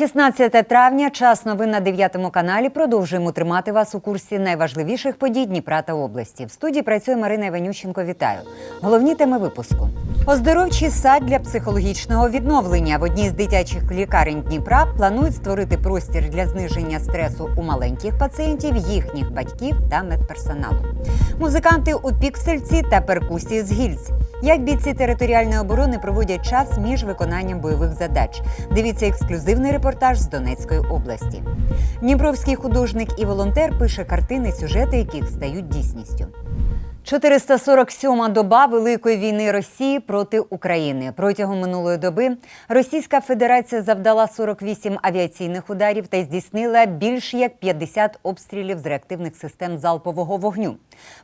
16 травня, час новин на 9 каналі. Продовжуємо тримати вас у курсі найважливіших подій Дніпра та області. В студії працює Марина Іванющенко. Вітаю. Головні теми випуску. Оздоровчий сад для психологічного відновлення в одній з дитячих лікарень Дніпра планують створити простір для зниження стресу у маленьких пацієнтів, їхніх батьків та медперсоналу. Музиканти у піксельці та перкусії з гільць. Як бійці територіальної оборони проводять час між виконанням бойових задач? Дивіться ексклюзивний репортаж з Донецької області. Дніпровський художник і волонтер пише картини, сюжети яких стають дійсністю. 447-ма доба Великої війни Росії проти України. Протягом минулої доби Російська Федерація завдала 48 авіаційних ударів та здійснила більш як 50 обстрілів з реактивних систем залпового вогню.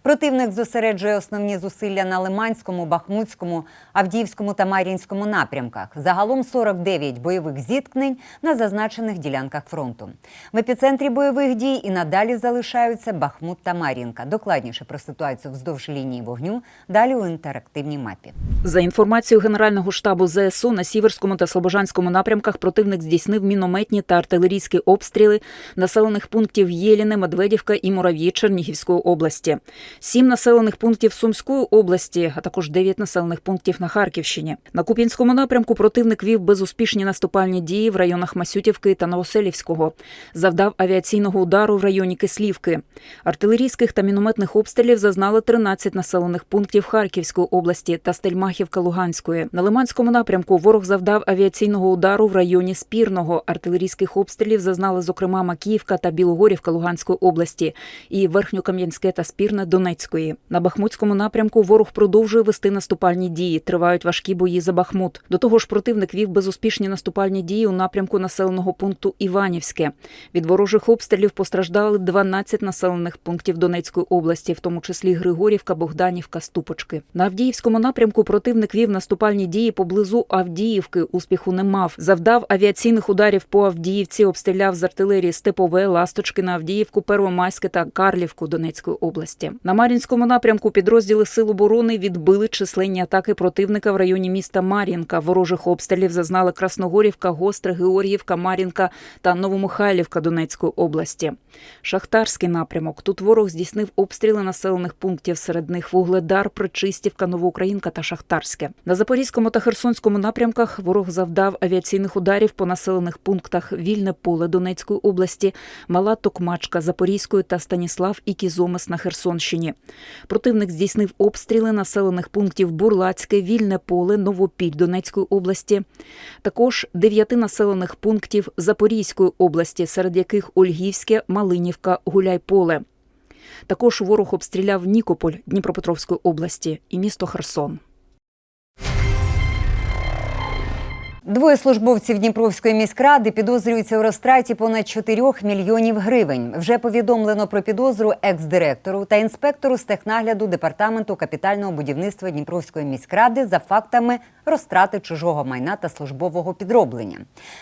Противник зосереджує основні зусилля на Лиманському, Бахмутському, Авдіївському та Мар'їнському напрямках. Загалом 49 бойових зіткнень на зазначених ділянках фронту. В епіцентрі бойових дій і надалі залишаються Бахмут та Мар'їнка. Докладніше про ситуацію вздовж лінії вогню далі у інтерактивній мапі. За інформацією Генерального штабу ЗСУ на Сіверському та Слобожанському напрямках противник здійснив мінометні та артилерійські обстріли населених пунктів Єліни, Медведівка і Мурав'ї Чернігівської області, сім населених пунктів Сумської області, а також дев'ять населених пунктів на Харківщині. На Куп'янському напрямку противник вів безуспішні наступальні дії в районах Масютівки та Новоселівського, завдав авіаційного удару в районі Кислівки. Артилерійських та мінометних обстрілів зазнали 13 населених пунктів Харківської області та Стельмахівка Луганської. На Лиманському напрямку ворог завдав авіаційного удару в районі Спірного. Артилерійських обстрілів зазнали, зокрема, Макіївка та Білогорівка Луганської області і Верхньокам'янське та Спірне Донецької. На Бахмутському напрямку ворог продовжує вести наступальні дії. Тривають важкі бої за Бахмут. До того ж, противник вів безуспішні наступальні дії у напрямку населеного пункту Іванівське. Від ворожих обстрілів постраждали 12 населених пунктів Донецької області, в тому числі Григорівка, Богданівка, Ступочки. На Авдіївському напрямку противник вів наступальні дії поблизу Авдіївки. Успіху не мав. Завдав авіаційних ударів по Авдіївці, обстріляв з артилерії Степове, Ласточки на Авдіївку, Первомайське та Карлівку Донецької області. На Мар'їнському напрямку підрозділи Сил оборони відбили численні атаки противника в районі міста Мар'їнка. Ворожих обстрілів зазнали Красногорівка, Гостре, Георгіївка, Мар'їнка та Новомихайлівка Донецької області. Шахтарський напрямок. Тут ворог здійснив обстріли населених пунктів, серед них Вугледар, Причистівка, Новоукраїнка та Шахтарське. На Запорізькому та Херсонському напрямках ворог завдав авіаційних ударів по населених пунктах Вільне поле Донецької області, Мала Токмачка Запорізької та Станіслав і Кізомис на Херсонщині. Противник здійснив обстріли населених пунктів Бурлацьке, Вільне поле, Новопіль Донецької області. Також дев'яти населених пунктів Запорізької області, серед яких Ольгівське, Малинівка, Гуляйполе. Також ворог обстріляв Нікополь Дніпропетровської області і місто Херсон. Двоє службовців Дніпровської міськради підозрюються у розтраті понад 4 мільйонів гривень. Вже повідомлено про підозру екс-директору та інспектору з технагляду департаменту капітального будівництва Дніпровської міськради за фактами розтрати чужого майна та службового підроблення.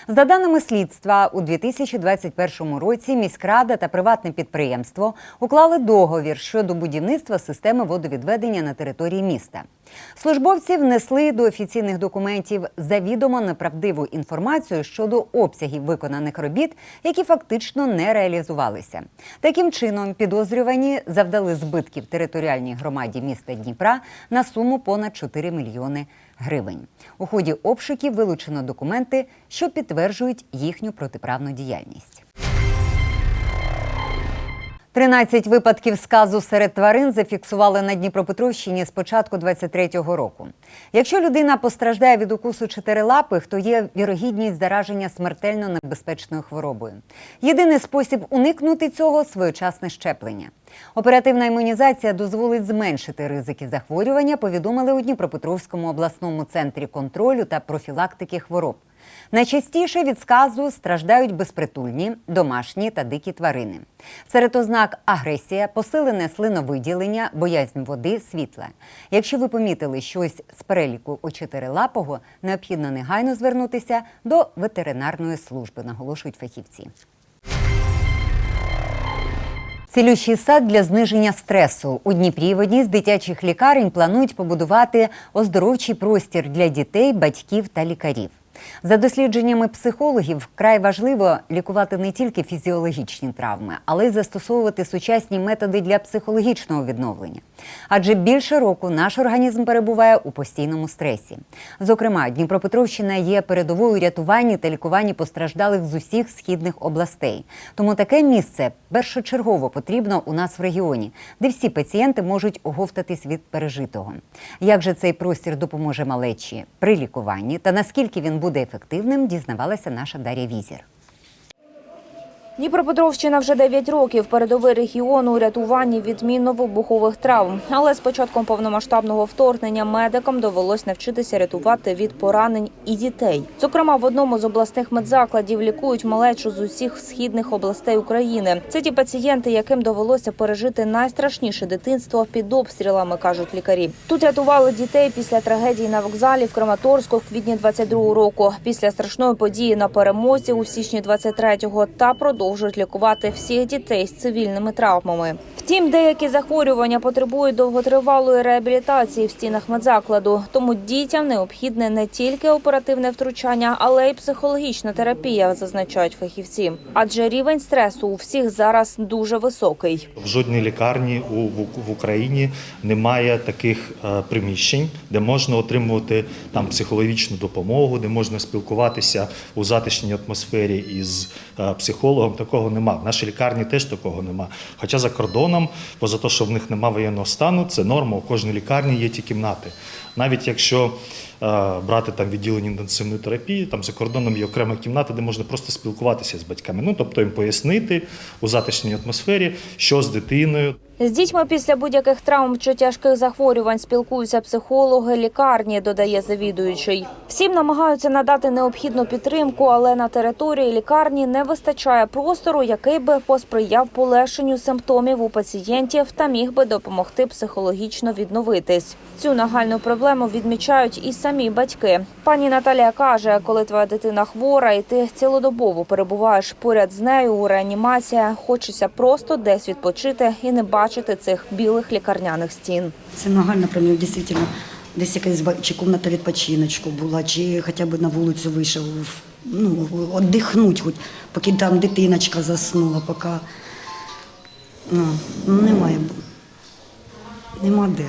За даними слідства, у 2021 році міськрада та приватне підприємство уклали договір щодо будівництва системи водовідведення на території міста. Службовці внесли до офіційних документів завідомо неправдиву інформацію щодо обсягів виконаних робіт, які фактично не реалізувалися. Таким чином, підозрювані завдали збитків територіальній громаді міста Дніпра на суму понад 4 мільйони гривень. У ході обшуків вилучено документи, що підтверджують їхню протиправну діяльність. 13 випадків сказу серед тварин зафіксували на Дніпропетровщині з початку 23-го року. Якщо людина постраждає від укусу чотирилапих, то є вірогідність зараження смертельно небезпечною хворобою. Єдиний спосіб уникнути цього своєчасне щеплення. Оперативна імунізація дозволить зменшити ризики захворювання, повідомили у Дніпропетровському обласному центрі контролю та профілактики хвороб. Найчастіше від сказу страждають безпритульні, домашні та дикі тварини. Серед ознак агресія, посилене слиновиділення, боязнь води, світла. Якщо ви помітили щось з переліку у чотирилапого, необхідно негайно звернутися до ветеринарної служби, наголошують фахівці. Цілющий сад для зниження стресу у Дніпрі в одній з дитячих лікарень планують побудувати оздоровчий простір для дітей, батьків та лікарів. За дослідженнями психологів, вкрай важливо лікувати не тільки фізіологічні травми, але й застосовувати сучасні методи для психологічного відновлення. Адже більше року наш організм перебуває у постійному стресі. Зокрема, Дніпропетровщина є передовою рятуванні та лікуванні постраждалих з усіх східних областей. Тому таке місце першочергово потрібно у нас в регіоні, де всі пацієнти можуть оговтатись від пережитого. Як же цей простір допоможе малечі при лікуванні та наскільки він буде ефективним, дізнавалася наша Дар'я Візір. Дніпропетровщина вже 9 років передовий регіон у рятуванні від мінно-вибухових травм. Але з початком повномасштабного вторгнення медикам довелось навчитися рятувати від поранень і дітей. Зокрема, в одному з обласних медзакладів лікують малечу з усіх східних областей України. Це ті пацієнти, яким довелося пережити найстрашніше дитинство під обстрілами, кажуть лікарі. Тут рятували дітей після трагедії на вокзалі в Краматорську в квітні 22-го року, після страшної події на перемозі у січні 23-го та продовжують лікувати всіх дітей з цивільними травмами. Втім, деякі захворювання потребують довготривалої реабілітації в стінах медзакладу. Тому дітям необхідне не тільки оперативне втручання, але й психологічна терапія, зазначають фахівці. Адже рівень стресу у всіх зараз дуже високий. В жодній лікарні в Україні немає таких е, приміщень, де можна отримувати там психологічну допомогу, де можна спілкуватися у затишній атмосфері із е, психологом. Такого нема. В нашій лікарні теж такого нема. Хоча за кордоном, поза те, що в них немає воєнного стану, це норма. У кожній лікарні є ті кімнати. Навіть якщо е, брати там відділення інтенсивної терапії, там за кордоном є окрема кімната, де можна просто спілкуватися з батьками. Ну тобто їм пояснити у затишній атмосфері, що з дитиною. З дітьми після будь-яких травм чи тяжких захворювань спілкуються психологи лікарні, додає завідуючий. Всім намагаються надати необхідну підтримку, але на території лікарні не вистачає простору, який би посприяв полегшенню симптомів у пацієнтів та міг би допомогти психологічно відновитись. Цю нагальну проблему відмічають і самі батьки. Пані Наталія каже, коли твоя дитина хвора, і ти цілодобово перебуваєш поряд з нею у реанімації, хочеться просто десь відпочити і не бачити цих білих лікарняних стін. Це нагальна проблема, дійсно. Десь якась чи кімната відпочиночку була, чи хоча б на вулицю вийшов, ну, віддихнути, хоч, поки там дитиночка заснула, поки ну, немає. Нема де,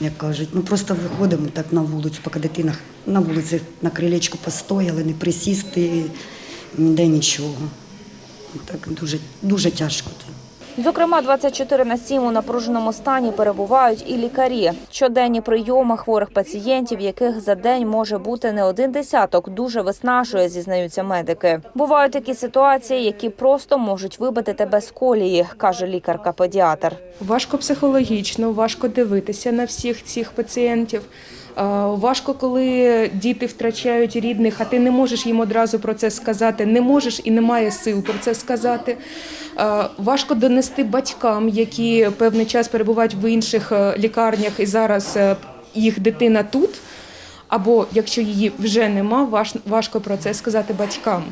як кажуть. Ми просто виходимо так на вулицю, поки дитина на вулиці на крилечку постояли, не присісти, ніде нічого. Так дуже, дуже тяжко. Зокрема, 24 на 7 у напруженому стані перебувають і лікарі. Щоденні прийоми хворих пацієнтів, яких за день може бути не один десяток, дуже виснажує, зізнаються медики. Бувають такі ситуації, які просто можуть вибити тебе з колії, каже лікарка-педіатр. Важко психологічно, важко дивитися на всіх цих пацієнтів. Важко, коли діти втрачають рідних, а ти не можеш їм одразу про це сказати, не можеш і немає сил про це сказати. Важко донести батькам, які певний час перебувають в інших е, лікарнях, і зараз е, їх дитина тут. Або якщо її вже нема, важко про це сказати батькам.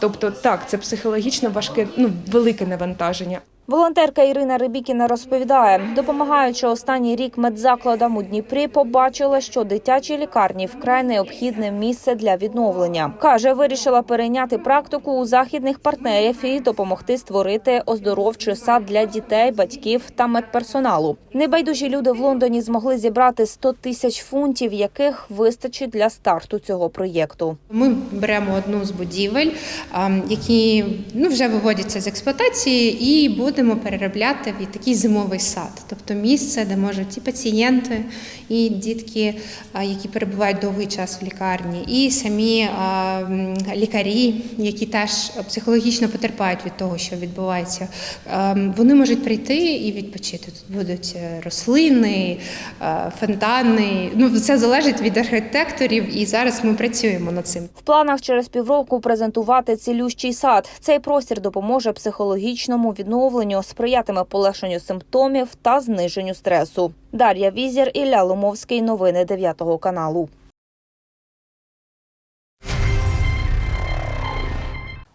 Тобто, так, це психологічно важке, ну велике навантаження. Волонтерка Ірина Рибікіна розповідає, допомагаючи останній рік медзакладам у Дніпрі, побачила, що дитячі лікарні вкрай необхідне місце для відновлення. каже, вирішила перейняти практику у західних партнерів і допомогти створити оздоровчий сад для дітей, батьків та медперсоналу. Небайдужі люди в Лондоні змогли зібрати 100 тисяч фунтів, яких вистачить для старту цього проєкту. Ми беремо одну з будівель, які ну, вже виводяться з експлуатації, і будемо переробляти в такий зимовий сад, тобто місце, де можуть і пацієнти, і дітки, які перебувають довгий час в лікарні, і самі лікарі, які теж психологічно потерпають від того, що відбувається. Вони можуть прийти і відпочити. Тут будуть е, рослини, фонтани. Ну, це залежить від архітекторів, і зараз ми працюємо над цим. В планах через півроку презентувати цілющий сад. Цей простір допоможе психологічному відновленню, сприятиме полегшенню симптомів та зниженню стресу. Дар'я Візір, Ілля Ломовський. Новини 9 каналу.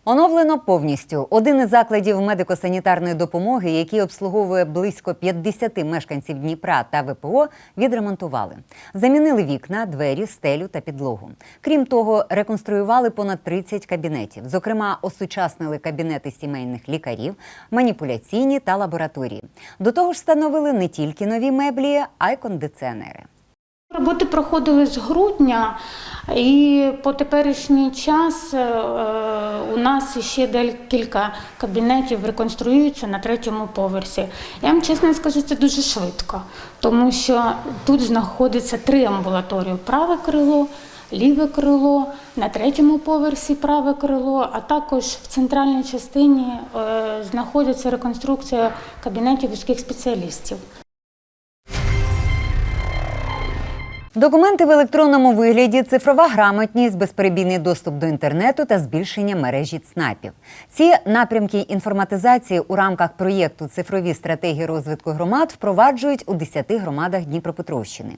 Оновлено повністю один із закладів медико-санітарної допомоги, який обслуговує близько 50 мешканців Дніпра та ВПО, відремонтували. Замінили вікна, двері, стелю та підлогу. Крім того, реконструювали понад 30 кабінетів. Зокрема, осучаснили кабінети сімейних лікарів, маніпуляційні та лабораторії. До того ж, встановили не тільки нові меблі, а й кондиціонери. Роботи проходили з грудня, і по теперішній час е, у нас ще декілька кабінетів реконструюються на третьому поверсі. Я вам чесно скажу, це дуже швидко, тому що тут знаходиться три амбулаторії: праве крило. Ліве крило, на третьому поверсі праве крило, а також в центральній частині е, знаходиться реконструкція кабінетів вузьких спеціалістів. Документи в електронному вигляді, цифрова грамотність, безперебійний доступ до інтернету та збільшення мережі ЦНАПів. Ці напрямки інформатизації у рамках проєкту Цифрові стратегії розвитку громад впроваджують у 10 громадах Дніпропетровщини.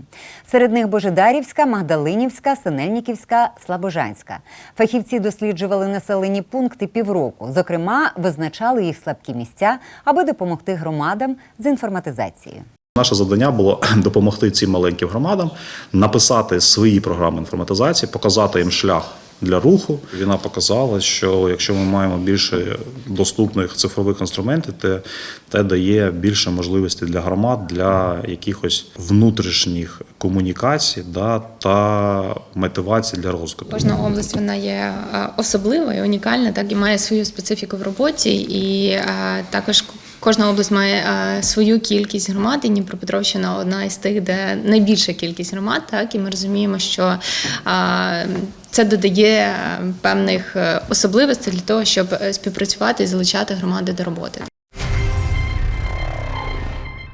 Серед них Божедарівська, Магдалинівська, Синельниківська, Слабожанська. Фахівці досліджували населені пункти півроку. Зокрема, визначали їх слабкі місця, аби допомогти громадам з інформатизацією. Наше завдання було допомогти цим маленьким громадам написати свої програми інформатизації, показати їм шлях для руху. Війна показала, що якщо ми маємо більше доступних цифрових інструментів, те, те дає більше можливостей для громад для якихось внутрішніх комунікацій да, та мотивацій для розвитку. Кожна область вона є е, особлива і унікальна, так і має свою специфіку в роботі, і е, також кожна область має е, свою кількість громад. І Дніпропетровщина одна із тих, де найбільша кількість громад. Так і ми розуміємо, що е, це додає е, певних особливостей для того, щоб співпрацювати і залучати громади до роботи.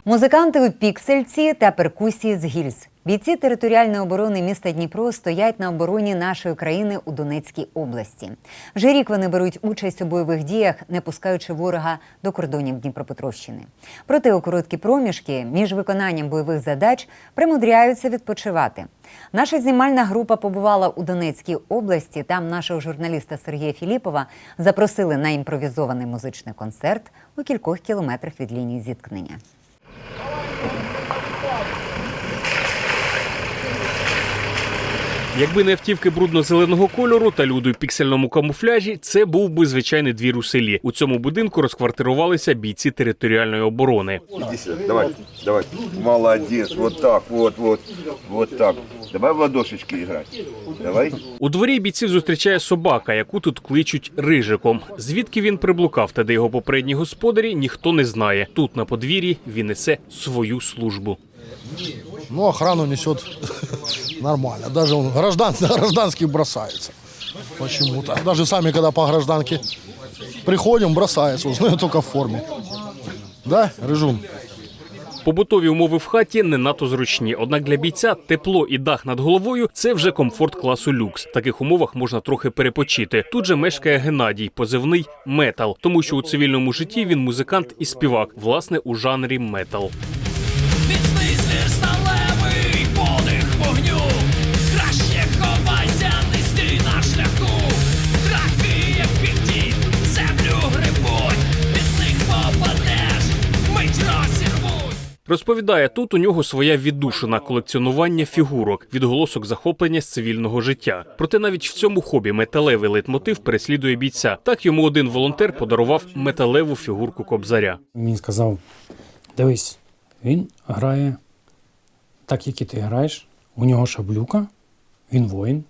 Музиканти у піксельці та перкусії з гільз. Бійці територіальної оборони міста Дніпро стоять на обороні нашої країни у Донецькій області. Вже рік вони беруть участь у бойових діях, не пускаючи ворога до кордонів Дніпропетровщини. Проте у короткі проміжки між виконанням бойових задач примудряються відпочивати. Наша знімальна група побувала у Донецькій області. Там нашого журналіста Сергія Філіпова запросили на імпровізований музичний концерт у кількох кілометрах від лінії зіткнення. Якби не автівки брудно-зеленого кольору та люди у піксельному камуфляжі, це був би звичайний двір у селі. У цьому будинку розквартирувалися бійці територіальної оборони. Иди сюда, давай, давай. Молодец, вот так, вот, вот, вот так. Давай в ладошечки играть. Давай. У дворі бійців зустрічає собака, яку тут кличуть рижиком. Звідки він приблукав та де його попередні господарі, ніхто не знає. Тут на подвір'ї він несе свою службу. Ну, охрану несет нормально. Даже он граждан, гражданский бросается. Почему-то. Даже сами, когда по гражданке приходим, бросается. Узнаю только в форме. Да, Рыжун? Побутові умови в хаті не надто зручні. Однак для бійця тепло і дах над головою це вже комфорт класу люкс. В таких умовах можна трохи перепочити. Тут же мешкає Геннадій, позивний метал, тому що у цивільному житті він музикант і співак, власне, у жанрі метал. Міцний звір сталевий подих вогню. Краще ховайся, не стій на шляху. Як землю грибуть. Від них попадеш, мить розірвуть. Розповідає, тут у нього своя віддушина колекціонування фігурок, відголосок захоплення з цивільного життя. Проте навіть в цьому хобі металевий лейтмотив переслідує бійця. Так йому один волонтер подарував металеву фігурку кобзаря. Він сказав: дивись, він грає так, як і ти граєш. У нього шаблюка, він воїн,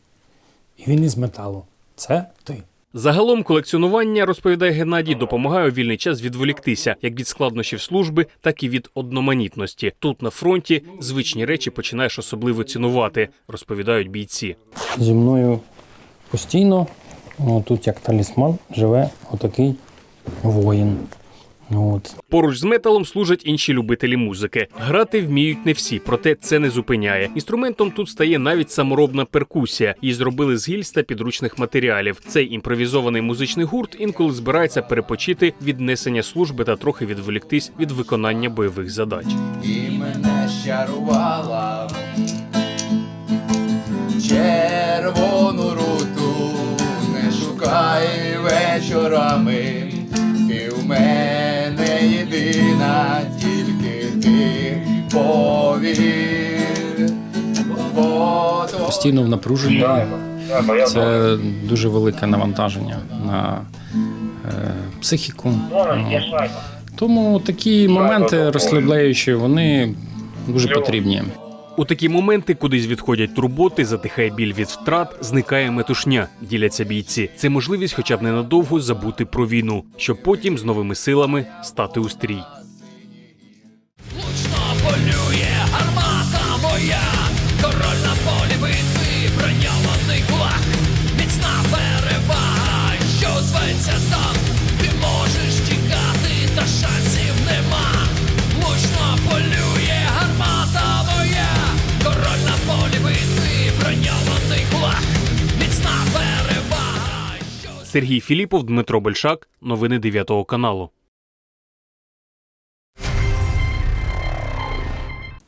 і він із металу. Це ти. Загалом колекціонування, розповідає Геннадій, допомагає у вільний час відволіктися як від складнощів служби, так і від одноманітності. Тут на фронті звичні речі починаєш особливо цінувати, розповідають бійці. Зі мною постійно, о, тут як талісман, живе отакий воїн. От. Поруч з металом служать інші любителі музики. Грати вміють не всі, проте це не зупиняє. Інструментом тут стає навіть саморобна перкусія. Її зробили з гільз та підручних матеріалів. Цей імпровізований музичний гурт інколи збирається перепочити від несення служби та трохи відволіктись від виконання бойових задач. І мене щарувала червону руту, не шукай вечорами, ти в мене тільки ти повір. Постійно в напруженні. Це дуже велике навантаження на е, психіку. Ну, Тому такі моменти розслабляючі, вони дуже потрібні. У такі моменти кудись відходять турботи, затихає біль від втрат, зникає метушня, діляться бійці. Це можливість, хоча б ненадовго забути про війну, щоб потім з новими силами стати у стрій. Сергій Філіпов, Дмитро Большак. Новини 9 каналу.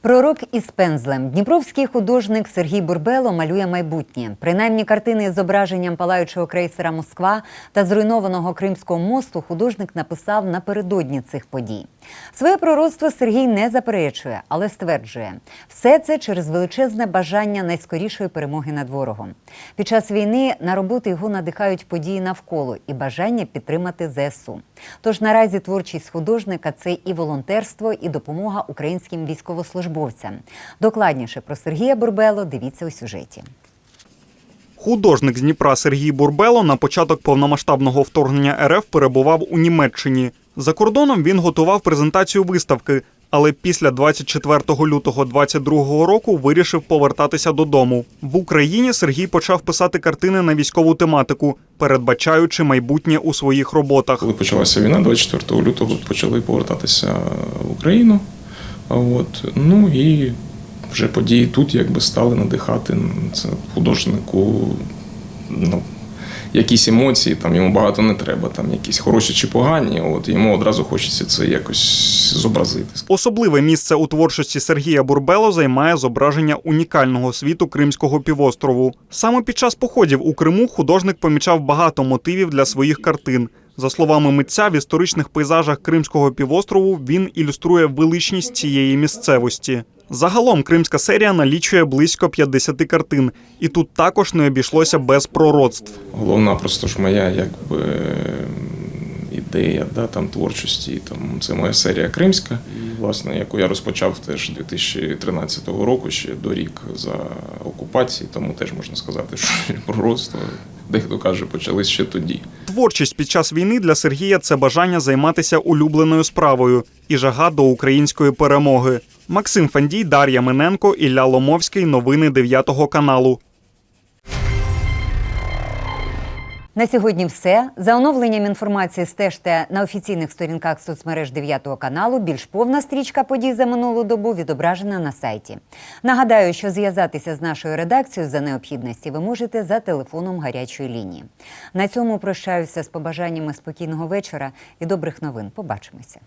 Пророк із пензлем. Дніпровський художник Сергій Бурбело малює майбутнє. Принаймні картини з зображенням палаючого крейсера Москва та зруйнованого Кримського мосту художник написав напередодні цих подій. Своє пророцтво Сергій не заперечує, але стверджує, все це через величезне бажання найскорішої перемоги над ворогом. Під час війни на роботу його надихають події навколо і бажання підтримати ЗСУ. Тож наразі творчість художника це і волонтерство, і допомога українським військовослужбовцям. Докладніше про Сергія Бурбело дивіться у сюжеті. Художник з Дніпра Сергій Бурбело на початок повномасштабного вторгнення РФ перебував у Німеччині. За кордоном він готував презентацію виставки, але після 24 лютого 2022 року вирішив повертатися додому. В Україні Сергій почав писати картини на військову тематику, передбачаючи майбутнє у своїх роботах. Коли почалася війна, 24 лютого почали повертатися в Україну. От, ну і вже події тут якби стали надихати це художнику. Ну, якісь емоції, там йому багато не треба, там якісь хороші чи погані. От йому одразу хочеться це якось зобразити. Особливе місце у творчості Сергія Бурбело займає зображення унікального світу Кримського півострову. Саме під час походів у Криму художник помічав багато мотивів для своїх картин. За словами митця, в історичних пейзажах Кримського півострову він ілюструє величність цієї місцевості. Загалом кримська серія налічує близько 50 картин, і тут також не обійшлося без пророцтв. Головна просто ж моя якби ідея да, там, творчості. Там, це моя серія Кримська, власне, яку я розпочав теж 2013 року, ще до рік за окупації, тому теж можна сказати, що пророцтво, дехто каже, почались ще тоді. Творчість під час війни для Сергія це бажання займатися улюбленою справою і жага до української перемоги. Максим Фандій, Дар'я Миненко, Ілля Ломовський. Новини 9 каналу. На сьогодні все. За оновленням інформації стежте на офіційних сторінках соцмереж 9 каналу. Більш повна стрічка подій за минулу добу відображена на сайті. Нагадаю, що зв'язатися з нашою редакцією за необхідності ви можете за телефоном гарячої лінії. На цьому прощаюся з побажаннями спокійного вечора і добрих новин. Побачимося.